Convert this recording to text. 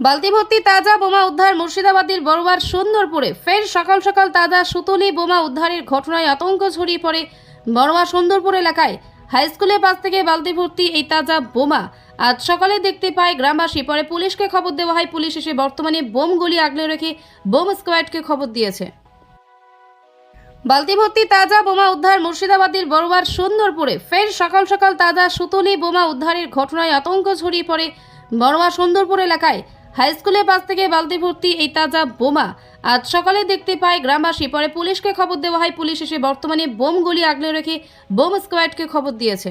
বালতি ভর্তি তাজা বোমা উদ্ধার মুর্শিদাবাদের বড়ুয়ার সুন্দরপুরে। ফের সকাল সকাল তাজা সুতলি বোমা উদ্ধারের ঘটনায় আতঙ্ক ছড়িয়ে পড়ে বড়ুয়া সুন্দরপুর এলাকায়। হাই স্কুলের পাশ থেকে বালতি ভর্তি এই তাজা বোমা আজ সকালে দেখতে পায় গ্রামবাসী। পরে পুলিশকে খবর দেওয়া হয়, পুলিশ এসে বর্তমানে বোমগুলি আগলে রেখে বোম স্কোয়াডকে খবর দিয়েছে। বালতি ভর্তি তাজা বোমা উদ্ধার মুর্শিদাবাদের বড়ুয়ার সুন্দরপুরে। ফের সকাল সকাল তাজা সুতলি বোমা উদ্ধারের ঘটনায় আতঙ্ক ছড়িয়ে পড়ে বড়ুয়া সুন্দরপুর এলাকায়। হাই স্কুলের পাশ থেকে বালতি ভর্তি এই তাজা বোমা। আজ সকালে দেখতে পায় গ্রামবাসী, পরে পুলিশকে খবর দেওয়া হয়। পুলিশ এসে বর্তমানে বোমগুলি আগলে রেখে বোম স্কোয়াডকে খবর দিয়েছে।